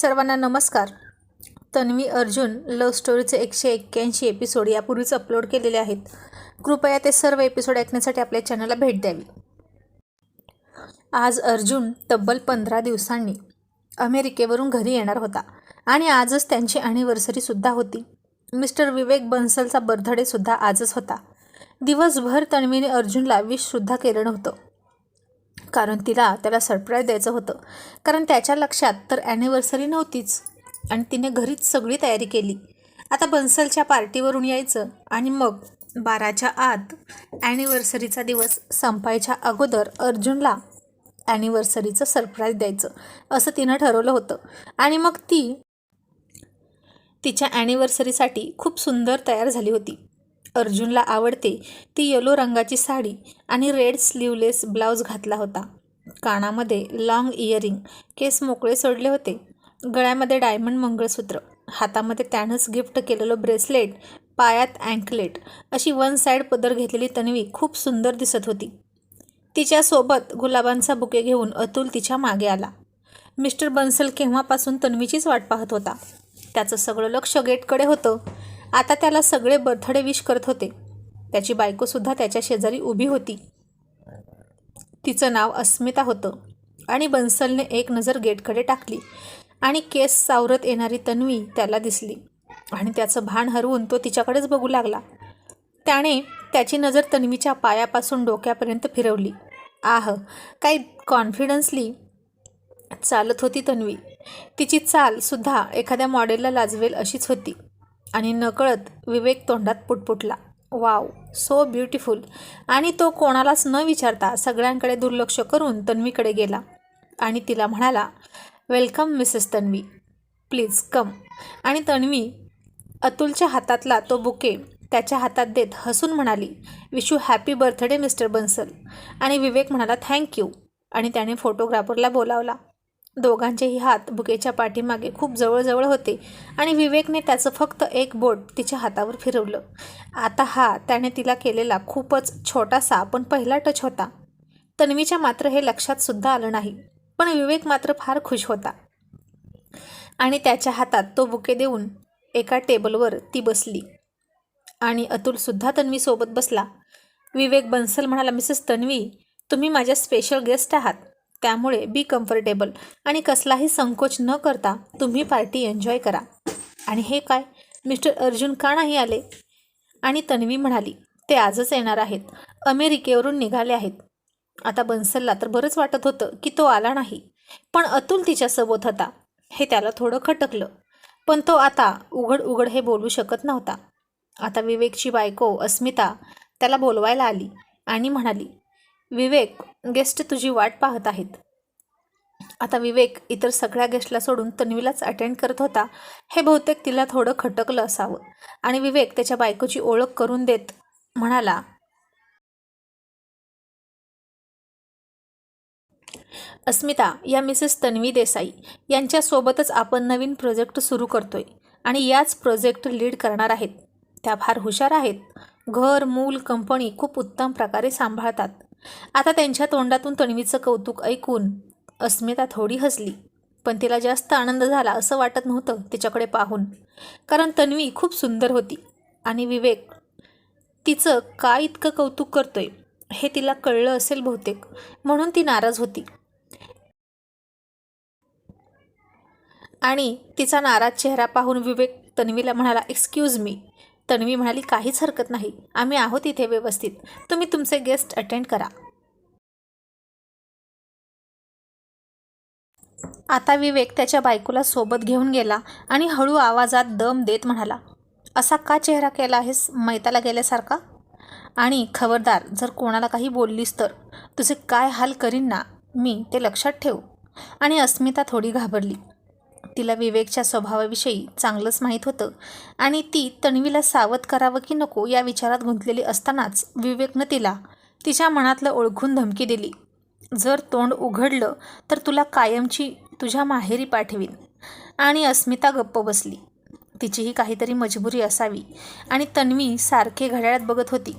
सर्वांना नमस्कार. तन्वी अर्जुन लव्ह स्टोरीचे एकशे एक्क्याऐंशी एपिसोड यापूर्वीच अपलोड केलेले आहेत. कृपया ते सर्व एपिसोड ऐकण्यासाठी आपल्या चॅनलला भेट द्यावी. आज अर्जुन तब्बल पंधरा दिवसांनी अमेरिकेवरून घरी येणार होता आणि आजच त्यांची ॲनिव्हर्सरीसुद्धा होती. मिस्टर विवेक बन्सलचा बर्थडेसुद्धा आजच होता. दिवसभर तन्वीने अर्जुनला विशसुद्धा केलं नव्हतं. कारण तिला त्याला सरप्राईज द्यायचं होतं. कारण त्याच्या लक्षात तर ॲनिव्हर्सरी नव्हतीच आणि तिने घरीच सगळी तयारी केली. आता बन्सलच्या पार्टीवरून यायचं आणि मग बाराच्या आत ॲनिव्हर्सरीचा दिवस संपायच्या अगोदर अर्जुनला ॲनिव्हर्सरीचं सरप्राईज द्यायचं असं तिनं ठरवलं होतं. आणि मग ती तिच्या ॲनिव्हर्सरीसाठी खूप सुंदर तयार झाली होती. अर्जुनला आवडते ती येलो रंगाची साडी आणि रेड स्लीवलेस ब्लाऊज घातला होता. कानामध्ये लाँग इयरिंग केस मोकळे सोडले होते. गळ्यामध्ये डायमंड मंगळसूत्र हातामध्ये त्यानंच गिफ्ट केलेलं ब्रेसलेट पायात अँकलेट अशी वन साईड पदर घेतलेली तन्वी खूप सुंदर दिसत होती. तिच्यासोबत गुलाबांचा बुके घेऊन अतुल तिच्यामागे आला. मिस्टर बन्सल केव्हापासून तन्वीचीच वाट पाहत होता. त्याचं सगळं लक्ष गेटकडे होतं. आता त्याला सगळे बर्थडे विश करत होते. त्याची बायकोसुद्धा त्याच्या शेजारी उभी होती. तिचं नाव अस्मिता होतं. आणि बन्सलने एक नजर गेटकडे टाकली. आणि केस सावरत येणारी तन्वी त्याला दिसली. आणि त्याचं भान हरवून तो तिच्याकडेच बघू लागला. त्याने त्याची नजर तन्वीच्या पायापासून डोक्यापर्यंत फिरवली. आह काही कॉन्फिडन्सली चालत होती तन्वी. तिची चालसुद्धा एखाद्या मॉडेलला लाजवेल अशीच होती. आणि नकळत विवेक तोंडात पुटपुटला. वाव सो ब्युटिफुल आणि तो कोणालाच न विचारता सगळ्यांकडे दुर्लक्ष करून तन्वीकडे गेला आणि तिला म्हणाला welcome Mrs Tanvi please come आणि तन्वी अतुलच्या हातातला तो बुके त्याच्या हातात देत हसून म्हणाली wish you happy birthday Mister Bansal आणि विवेक म्हणाला थँक्यू आणि त्याने फोटोग्राफरला बोलावला दोघांचेही हात बुकेच्या पाठीमागे खूप जवळजवळ होते आणि विवेकने त्याचं फक्त एक बोट तिच्या हातावर फिरवलं. आता हा त्याने तिला केलेला खूपच छोटासा पण पहिला टच होता. तन्वीच्या मात्र हे लक्षात सुद्धा आलं नाही पण विवेक मात्र फार खुश होता. आणि त्याच्या हातात तो बुके देऊन एका टेबलवर ती बसली. आणि अतुलसुद्धा तन्वीसोबत बसला. विवेक बन्सल म्हणाला मिसेस तन्वी तुम्ही माझ्या स्पेशल गेस्ट आहात. त्यामुळे बी कम्फर्टेबल आणि कसलाही संकोच न करता तुम्ही पार्टी एन्जॉय करा. आणि हे काय? मिस्टर अर्जुन का नाही आले? आणि तन्वी म्हणाली ते आजच येणार आहेत. अमेरिकेवरून निघाले आहेत. आता बन्सलला तर बरंच वाटत होतं की तो आला नाही. पण अतुल तिच्यासोबत होता. हे त्याला थोडं खटकलं. पण तो आता उघड उघड हे बोलू शकत नव्हता. आता विवेकची बायको अस्मिता त्याला बोलवायला आली आणि म्हणाली विवेक गेस्ट तुझी वाट पाहत आहेत. आता विवेक इतर सगळ्या गेस्टला सोडून तन्वीलाच अटेंड करत होता. हे बहुतेक तिला थोडं खटकलं असावं. आणि विवेक त्याच्या बायकोची ओळख करून देत म्हणाला अस्मिता या मिसेस तन्वी देसाई यांच्यासोबतच आपण नवीन प्रोजेक्ट सुरू करतोय आणि याच प्रोजेक्ट लीड करणार आहेत. त्या फार हुशार आहेत. घर मूल कंपनी खूप उत्तम प्रकारे सांभाळतात. आता त्यांच्या तोंडातून तन्वीचं कौतुक ऐकून अस्मिता थोडी हसली. पण तिला जास्त आनंद झाला असं वाटत नव्हतं तिच्याकडे पाहून. कारण तन्वी खूप सुंदर होती. आणि विवेक तिचं का इतकं कौतुक करतोय? हे तिला कळलं असेल बहुतेक. म्हणून ती नाराज होती. आणि तिचा नाराज चेहरा पाहून विवेक तन्वीला म्हणाला एक्सक्यूज मी तन्वी म्हणाली काहीच हरकत नाही. आम्ही आहोत इथे व्यवस्थित. तुम्ही तुमचे गेस्ट अटेंड करा. आता विवेक त्याच्या बायकोला सोबत घेऊन गेला आणि हळू आवाजात दम देत म्हणाला असा का चेहरा केला आहेस मैताला गेल्यासारखा? आणि खबरदार जर कोणाला काही बोललीस तर. तुझे काय हाल करीन ना मी ते लक्षात ठेव. आणि अस्मिता थोडी घाबरली. तिला विवेकच्या स्वभावाविषयी चांगलंच माहीत होतं. आणि ती तन्वीला सावध करावं की नको या विचारात गुंतलेली असतानाच विवेकनं तिला तिच्या मनातलं ओळखून धमकी दिली. जर तोंड उघडलं तर तुला कायमची तुझ्या माहेरी पाठवीन. आणि अस्मिता गप्प बसली. तिचीही काहीतरी मजबुरी असावी. आणि तन्वी सारखे घड्याळात बघत होती.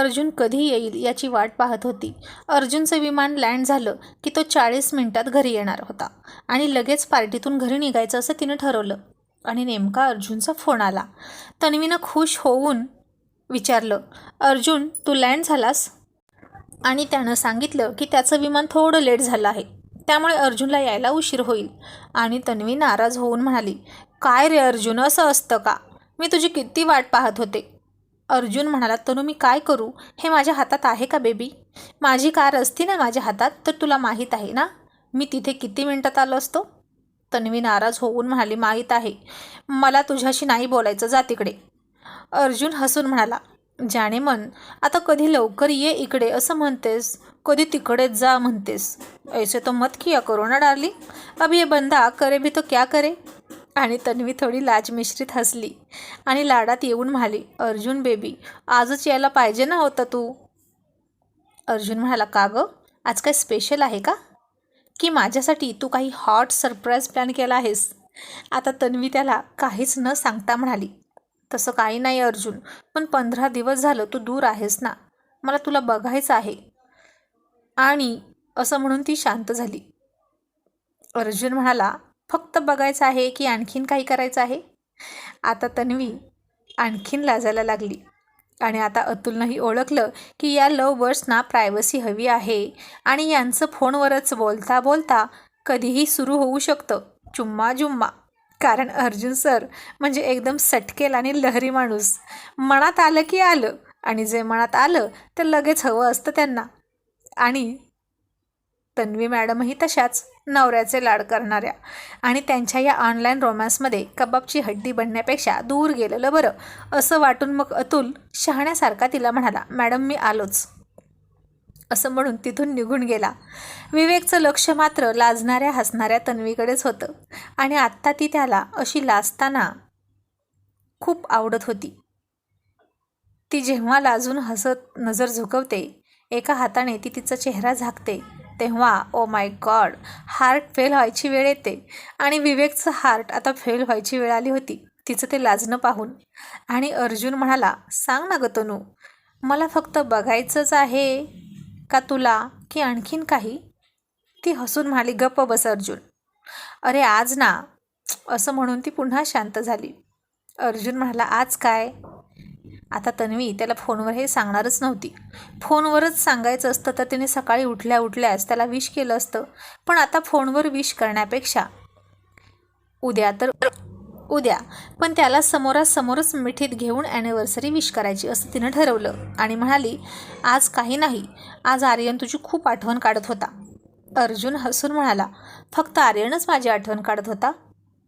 अर्जुन कधी येईल याची वाट पाहत होती. अर्जुनचं विमान लँड झालं की तो चाळीस मिनिटात घरी येणार होता आणि लगेच पार्टीतून घरी निघायचं असं तिनं ठरवलं आणि नेमका अर्जुनचा फोन आला. तन्वीनं खुश होऊन विचारलं अर्जुन तू लँड झालास? आणि त्यानं सांगितलं की त्याचं विमान थोडं लेट झालं आहे त्यामुळे अर्जुनला यायला उशीर होईल. आणि तन्वी नाराज होऊन म्हणाली काय रे अर्जुन असं असतं का? मी तुझी किती वाट पाहत होते. अर्जुन म्हणाला तनु मी काय करू? हे माझ्या हातात आहे का बेबी? माझी कार असती ना माझ्या हातात तर तुला माहीत आहे ना? मी तिथे किती मिनटात आलो असतो? तन्वी नाराज होऊन म्हणाली माहीत आहे. मला तुझ्याशी नाही बोलायचं. जा तिकडे. अर्जुन हसून म्हणाला जाणे मन आता कधी लवकर ये इकडे असं म्हणतेस? कधी तिकडेच जा म्हणतेस? ऐसे तो मत किया करो ना डार्लिंग? अब ये बंदा करे भी तो क्या करे? आणि तन्वी थोडी लाज मिश्रित हसली आणि लाडात येऊन म्हणाली अर्जुन बेबी आजच यायला पाहिजे ना होतं तू? अर्जुन म्हणाला का गं? आज काय स्पेशल आहे का? की माझ्यासाठी तू काही हॉट सरप्राईज प्लॅन केला आहेस? आता तन्वी त्याला काहीच न सांगता म्हणाली तसं काही नाही अर्जुन पण पंधरा दिवस झालं तू दूर आहेस ना मला तुला बघायचं आहे. आणि असं म्हणून ती शांत झाली. अर्जुन म्हणाला फक्त बघायचं आहे की आणखीन काही करायचं आहे? आता तन्वी आणखीन लाजायला लागली. आणि आता अतुलनंही ओळखलं की या लव बर्ड्सना प्रायव्हसी हवी आहे. आणि यांचं फोनवरच बोलता बोलता कधीही सुरू होऊ शकतं. चुम्मा जुम्मा. कारण अर्जुन सर म्हणजे एकदम सटकेल आणि लहरी माणूस. मनात आलं की आलं. आणि जे मनात आलं ते लगेच हवं असतं त्यांना. आणि तन्वी मॅडमही तशाच नवऱ्याचे लाड करणाऱ्या आणि त्यांच्या या ऑनलाईन रोमॅन्समध्ये कबाबची हड्डी बनण्यापेक्षा दूर गेलेलं बरं असं वाटून मग अतुल शहाण्यासारखा तिला म्हणाला मॅडम मी आलोच. असं म्हणून तिथून निघून गेला. विवेकचं लक्ष मात्र लाजणाऱ्या हसणाऱ्या तन्वीकडेच होतं आणि आत्ता ती त्याला अशी लाजताना खूप आवडत होती. ती जेव्हा लाजून हसत नजर झुकवते एका हाताने ती तिचा चेहरा झाकते तेव्हा oh my God heart fail व्हायची वेळ येते. आणि विवेकचं हार्ट आता फेल व्हायची वेळ आली होती. तिचं ते लाजणं पाहून. आणि अर्जुन म्हणाला सांग ना ग तनू मला फक्त बघायचंच आहे का तुला की आणखीन काही? ती हसून म्हणाली गप्प बस अर्जुन. अरे आज ना. असं म्हणून ती पुन्हा शांत झाली. अर्जुन म्हणाला आज काय? आता तन्वी त्याला फोनवर हे सांगणारच नव्हती. फोनवरच सांगायचं असतं तर तिने सकाळी उठल्या उठल्यास त्याला विश केलं असतं. पण आता फोनवर विश करण्यापेक्षा उद्या तर उद्या. पण त्याला समोरासमोरच मिठीत घेऊन ॲनिव्हर्सरी विश करायची असं तिनं ठरवलं. आणि म्हणाली आज काही नाही. आज आर्यन तुझी खूप आठवण काढत होता. अर्जुन हसून म्हणाला फक्त आर्यनच माझी आठवण काढत होता?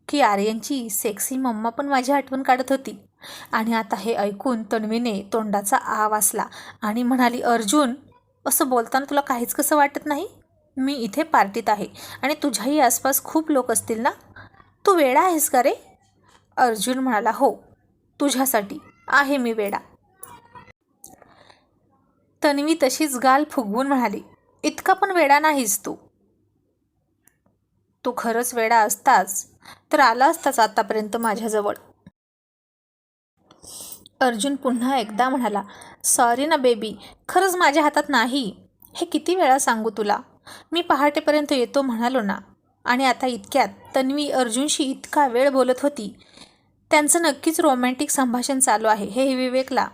की आर्यनची सेक्सी मम्मा पण माझी आठवण काढत होती. आणि आता हे ऐकून तन्वीने तोंडाचा आ वाचला आणि म्हणाली अर्जुन असं बोलताना तुला काहीच कसं वाटत नाही? मी इथे पार्टीत आहे आणि तुझ्याही आसपास खूप लोक असतील ना? तू वेडा आहेस का रे? अर्जुन म्हणाला हो तुझ्यासाठी आहे मी वेडा. तन्वी तशीच गाल फुगवून म्हणाली इतका पण वेडा नाहीस तू. तू खरंच वेडा असताच तर आला असताच आतापर्यंत माझ्याजवळ. अर्जुन पुन्हा एकदा म्हणाला सॉरी ना बेबी खरंच माझ्या हातात नाही. हे किती वेळा सांगू तुला? मी पहाटेपर्यंत येतो म्हणालो ना. आणि आता इतक्यात तन्वी अर्जुनशी इतका वेळ बोलत होती. त्यांचं नक्कीच रोमॅन्टिक संभाषण चालू आहे हे विवेकला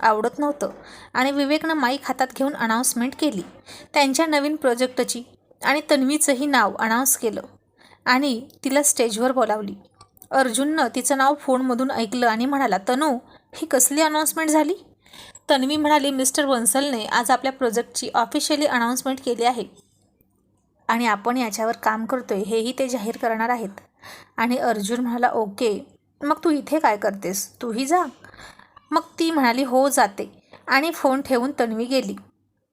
आवडत नव्हतं. आणि विवेकनं माईक हातात घेऊन अनाऊन्समेंट केली. त्यांच्या नवीन प्रोजेक्टची आणि तन्वीचंही नाव अनाऊन्स केलं. आणि तिला स्टेजवर बोलावली. अर्जुननं तिचं नाव फोनमधून ऐकलं आणि म्हणाला तनू ही कसली अनाऊन्समेंट झाली? तन्वी म्हणाली मिस्टर बन्सलने आज आपल्या प्रोजेक्टची ऑफिशियली अनाऊन्समेंट केली आहे. आणि आपण याच्यावर काम करतोय हेही ते जाहीर करणार आहेत. आणि अर्जुन म्हणाला ओके मग तू इथे काय करतेस? तूही जा. मग ती म्हणाली हो जाते. आणि फोन ठेवून तन्वी गेली.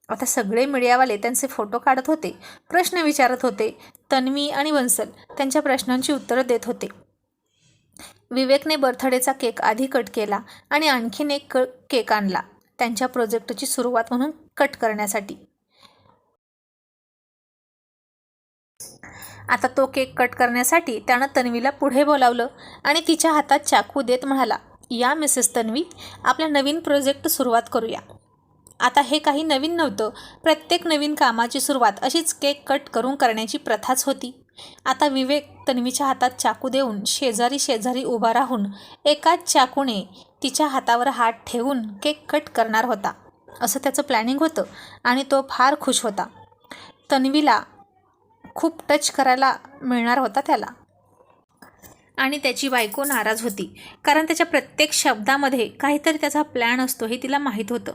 आता सगळे मीडियावाले त्यांचे फोटो काढत होते प्रश्न विचारत होते तन्वी आणि वंसल त्यांच्या प्रश्नांची उत्तरं देत होते. विवेकने बर्थडेचा केक आधी कट केला आणि आणखीन एक क केक आणला त्यांच्या प्रोजेक्टची सुरुवात म्हणून कट करण्यासाठी. आता तो केक कट करण्यासाठी त्यानं तन्वीला पुढे बोलावलं आणि तिच्या हातात चाकू देत म्हणाला या मिसेस तन्वी आपल्या नवीन प्रोजेक्ट सुरुवात करूया. आता हे काही नवीन नव्हतं. प्रत्येक नवीन कामाची सुरुवात अशीच केक कट करून करण्याची प्रथाच होती. आता विवेक तन्वीच्या हातात चाकू देऊन शेजारी शेजारी उभा राहून एकाच चाकूने तिच्या हातावर हात ठेवून केक कट करणार होता. असं त्याचं प्लॅनिंग होतं आणि तो फार खुश होता. तन्वीला खूप टच करायला मिळणार होता त्याला. आणि त्याची बायको नाराज होती. कारण त्याच्या प्रत्येक शब्दामध्ये काहीतरी त्याचा प्लॅन असतो हे तिला माहीत होतं.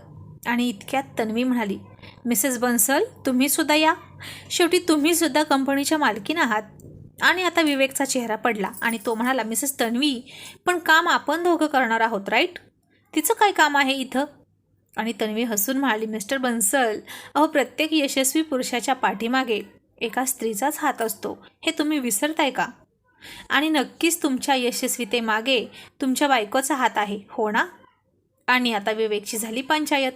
आणि इतक्यात तन्वी म्हणाली मिसेस बन्सल तुम्हीसुद्धा या. शेवटी तुम्हीसुद्धा कंपनीच्या मालकीन आहात. आणि आता विवेकचा चेहरा पडला आणि तो म्हणाला मिसेस तन्वी पण काम आपण दोघं करणार आहोत राईट? तिचं काय काम आहे इथं? आणि तन्वी हसून म्हणाली मिस्टर बन्सल अहो प्रत्येक यशस्वी पुरुषाच्या पाठीमागे एका स्त्रीचाच हात असतो. हे तुम्ही विसरताय का? आणि नक्कीच तुमच्या यशस्वीतेमागे तुमच्या बायकोचा हात आहे हो ना? आणि आता विवेकची झाली पंचायत.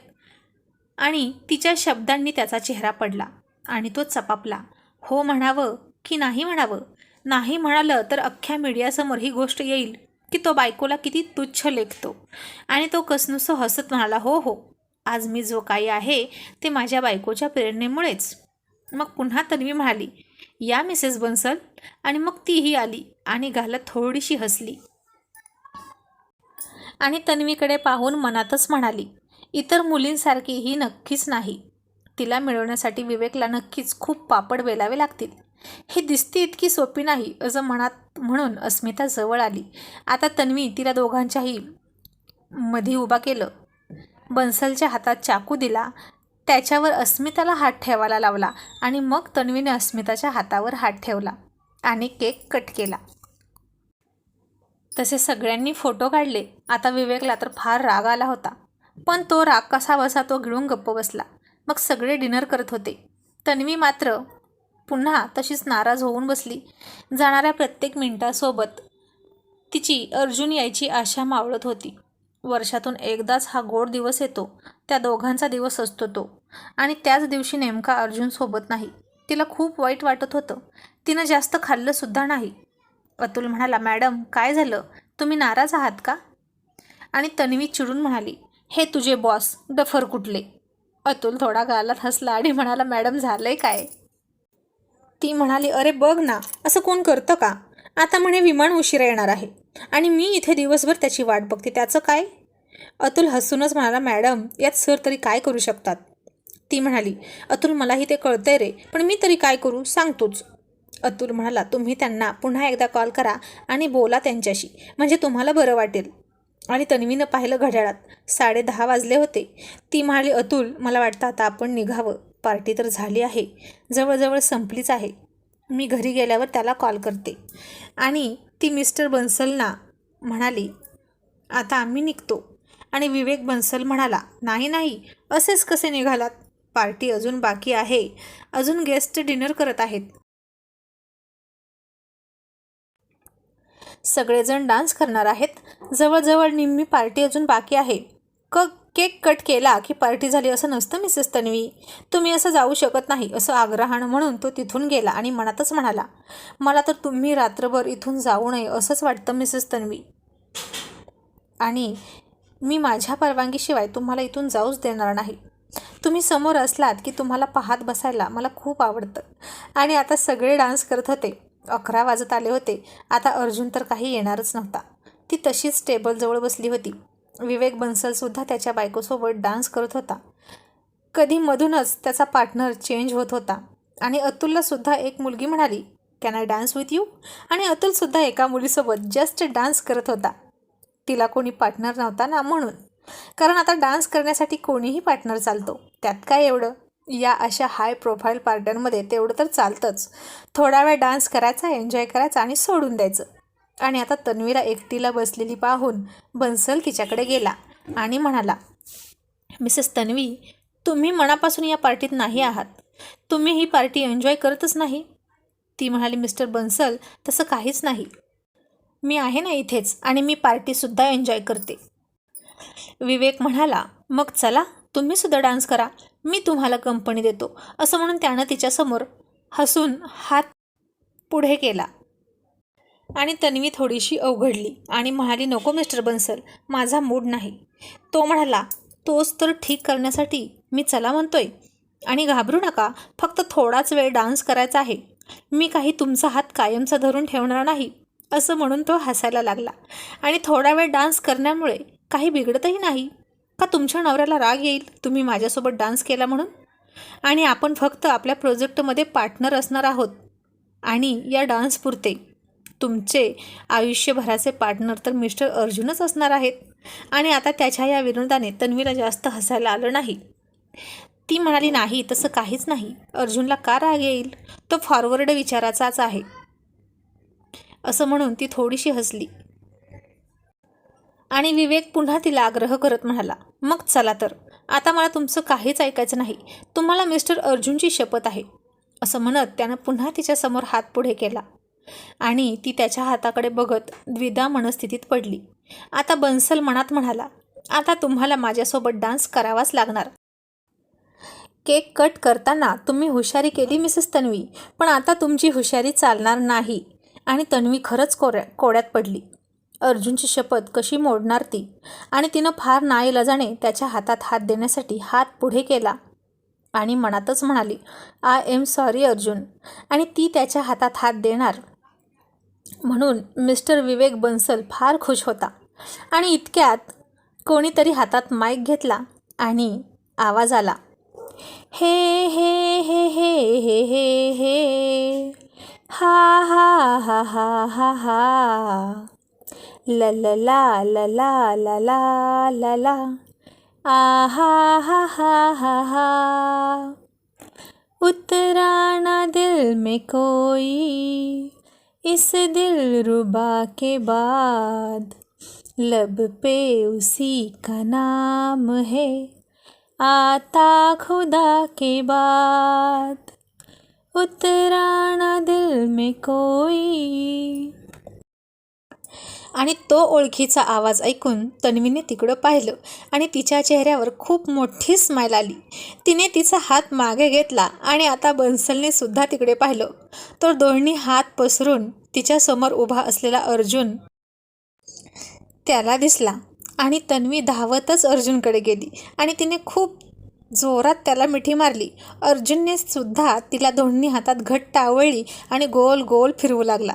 आणि तिच्या शब्दांनी त्याचा चेहरा पडला आणि तो चपापला. हो म्हणावं की नाही म्हणावं? नाही म्हणालं तर अख्ख्या मीडियासमोर ही गोष्ट येईल की तो बायकोला किती तुच्छ लेखतो. आणि तो कसनुसं हसत म्हणाला हो हो आज मी जो काही आहे ते माझ्या बायकोच्या प्रेरणेमुळेच. मग पुन्हा तन्वी म्हणाली या मिसेस बन्सल. आणि मग तीही आली आणि घालत थोडीशी हसली. आणि तन्वीकडे पाहून मनातच म्हणाली इतर मुलींसारखी ही नक्कीच नाही. तिला मिळवण्यासाठी विवेकला नक्कीच खूप पापड वेलावे लागतील. हे दिसते इतकी सोपी नाही असं मनात म्हणून अस्मिता जवळ आली. आता तन्वी तिला दोघांच्याही मधी उभा केलं. बन्सलच्या हातात चाकू दिला. त्याच्यावर अस्मिताला हात ठेवायला लावला आणि मग तन्वीने अस्मिताच्या हातावर हात ठेवला आणि केक कट केला. तसे सगळ्यांनी फोटो काढले. आता विवेकला तर फार राग आला होता. पण तो राग कसा बसा तो गिळून गप्प बसला. मग सगळे डिनर करत होते. तन्वी मात्र पुन्हा तशीच नाराज होऊन बसली. जाणाऱ्या प्रत्येक मिनिटासोबत तिची अर्जुन यायची आशा मावळत होती. वर्षातून एकदाच हा गोड दिवस येतो. त्या दोघांचा दिवस असतो तो. आणि त्याच दिवशी नेमका अर्जुनसोबत नाही. तिला खूप वाईट वाटत होतं. तिनं जास्त खाल्लंसुद्धा नाही. अतुल म्हणाला मॅडम काय झालं? तुम्ही नाराज आहात का? आणि तन्वी चिडून म्हणाली हे तुझे बॉस डफर कुठले? अतुल थोडा गालात हसला आणि म्हणाला मॅडम झालंय काय? ती म्हणाली अरे बघ ना असं कोण करतं का? आता म्हणे विमान उशिरा येणार आहे आणि मी इथे दिवसभर त्याची वाट बघते त्याचं काय? अतुल हसूनच म्हणाला मॅडम यात सर तरी काय करू शकतात? ती म्हणाली अतुल मलाही ते कळतंय रे पण मी तरी काय करू सांगतोच. अतुल म्हणाला तुम्ही त्यांना पुन्हा एकदा कॉल करा आणि बोला त्यांच्याशी म्हणजे तुम्हाला बरं वाटेल. आणि तन्वीनं पाहिलं घड्याळात. साडे दहा वाजले होते. ती म्हणाली अतुल मला वाटतं आता आपण निघावं. पार्टी तर झाली आहे. जवळजवळ संपलीच आहे. मी घरी गेल्यावर त्याला कॉल करते. आणि ती मिस्टर बन्सलना म्हणाली आता आम्ही निघतो. आणि विवेक बन्सल म्हणाला नाही नाही. असेच कसे निघालात? पार्टी अजून बाकी आहे. अजून गेस्ट डिनर करत आहेत. सगळेजण डान्स करणार आहेत. जवळजवळ निम्मी पार्टी अजून बाकी आहे. क केक कट केला की पार्टी झाली असं नसतं मिसेस तन्वी. तुम्ही असं जाऊ शकत नाही असं आग्रहाण म्हणून तो तिथून गेला आणि मनातच म्हणाला मला तर तुम्ही रात्रभर इथून जाऊ नये असंच वाटतं मिसेस तन्वी. आणि मी माझ्या परवानगीशिवाय तुम्हाला इथून जाऊच देणार नाही. तुम्ही समोर असलात की तुम्हाला पाहत बसायला मला खूप आवडतं. आणि आता सगळे डान्स करत होते. अकरा वाजत आले होते. आता अर्जुन तर काही येणारच नव्हता. ती तशीच टेबलजवळ बसली होती. विवेक बन्सलसुद्धा त्याच्या बायकोसोबत डान्स करत होता. कधी मधूनच त्याचा पार्टनर चेंज होत होता आणि अतुललासुद्धा एक मुलगी म्हणाली can I dance with you आणि अतुलसुद्धा एका मुलीसोबत जस्ट डान्स करत होता. तिला कोणी पार्टनर नव्हता ना म्हणून. कारण आता डान्स करण्यासाठी कोणीही पार्टनर चालतो. त्यात काय एवढं? या अशा हाय प्रोफाईल पार्टनरमध्ये तेवढं तर चालतंच. थोडा वेळ डान्स करायचा एन्जॉय करायचा आणि सोडून द्यायचं. आणि आता तन्वीला एकटीला बसलेली पाहून बन्सल तिच्याकडे गेला आणि म्हणाला मिसेस तन्वी तुम्ही मनापासून या पार्टीत नाही आहात. तुम्ही ही पार्टी एन्जॉय करतच नाही. ती म्हणाली मिस्टर बन्सल तसं काहीच नाही. मी आहे ना इथेच आणि मी पार्टीसुद्धा एन्जॉय करते. विवेक म्हणाला मग चला तुम्हीसुद्धा डान्स करा. मी तुम्हाला कंपनी देतो. असं म्हणून त्यानं तिच्यासमोर हसून हात पुढे केला. आणि तन्वी थोडीशी अवघडली आणि म्हणाली नको मिस्टर बन्सल माझा मूड नाही. तो म्हणाला तोच तर ठीक करण्यासाठी मी चला म्हणतोय. आणि घाबरू नका फक्त थोडाच वेळ डान्स करायचा आहे. मी काही तुमचा हात कायमचा धरून ठेवणार नाही असं म्हणून तो हसायला लागला. आणि थोडा वेळ डान्स करण्यामुळे काही बिघडतही नाही? का तुमच्या नवऱ्याला राग येईल? तुम्ही माझ्यासोबत डान्स केला म्हणून? आणि आपण फक्त आपल्या प्रोजेक्टमध्ये पार्टनर असणार आहोत आणि या डान्सपुरते. तुमचे आयुष्यभराचे पार्टनर तर मिस्टर अर्जुनच असणार आहेत. आणि आता त्याच्या या विनोदाने तन्वीला जास्त हसायला आलं नाही. ती म्हणाली नाही तसं काहीच नाही. अर्जुनला का राग येईल? तो फॉरवर्ड विचाराचाच आहे. असं म्हणून ती थोडीशी हसली. आणि विवेक पुन्हा तिला आग्रह करत म्हणाला मग चला तर. आता मला तुमचं काहीच ऐकायचं नाही. तुम्हाला मिस्टर अर्जुनची शपथ आहे. असं म्हणत त्यानं पुन्हा तिच्यासमोर हात पुढे केला. आणि ती त्याच्या हाताकडे बघत द्विधा मनस्थितीत पडली. आता बन्सल मनात म्हणाला आता तुम्हाला माझ्यासोबत डान्स करावाच लागणार. केक कट करताना तुम्ही हुशारी केली मिसेस तन्वी पण आता तुमची हुशारी चालणार नाही. आणि तन्वी खरंच कोऱ्या कोड्यात पडली. अर्जुनची शपथ कशी मोडणार ती? आणि तिनं फार नाईलाजाने त्याच्या हातात हात देण्यासाठी हात पुढे केला. आणि मनातच म्हणाली आय एम सॉरी अर्जुन. आणि ती त्याच्या हातात हात देणार. म्हणून मिस्टर विवेक बन्सल फार खुश होता आणि इतक्यात कोणीतरी हातात माईक घेतला आणि आवाज आला. हे हे हे हे हे हे हे हा हा हा हा हा हा ला ला ला ला ला ला ला ला ला आ हा हा हा हा हा उतराना दिल में कोई इस दिल रुबा के बाद, लब पे उसी का नाम है, आता खुदा के बाद। उतराना दिल में कोई आणि तो ओळखीचा आवाज ऐकून तन्वीने तिकडं पाहिलं आणि तिच्या चेहऱ्यावर खूप मोठी स्माईल आली. तिने तिचा हात मागे घेतला आणि आता बन्सलने सुद्धा तिकडे पाहिलं. तर दोन्ही हात पसरून तिच्यासमोर उभा असलेला अर्जुन त्याला दिसला आणि तन्वी धावतच अर्जुनकडे गेली आणि तिने खूप जोरात त्याला मिठी मारली. अर्जुनने सुद्धा तिला दोन्ही हातात घट्ट आवळली आणि गोल गोल फिरवू लागला.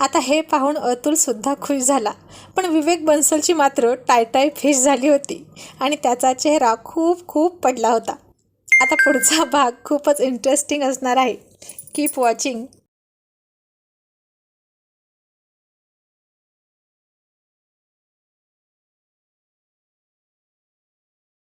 आता हे पाहून अतुलसुद्धा खुश झाला. पण विवेक बन्सलची मात्र टायटाय फिश झाली होती आणि त्याचा चेहरा खूप खूप पडला होता. आता पुढचा भाग खूपच इंटरेस्टिंग असणार आहे. Keep watching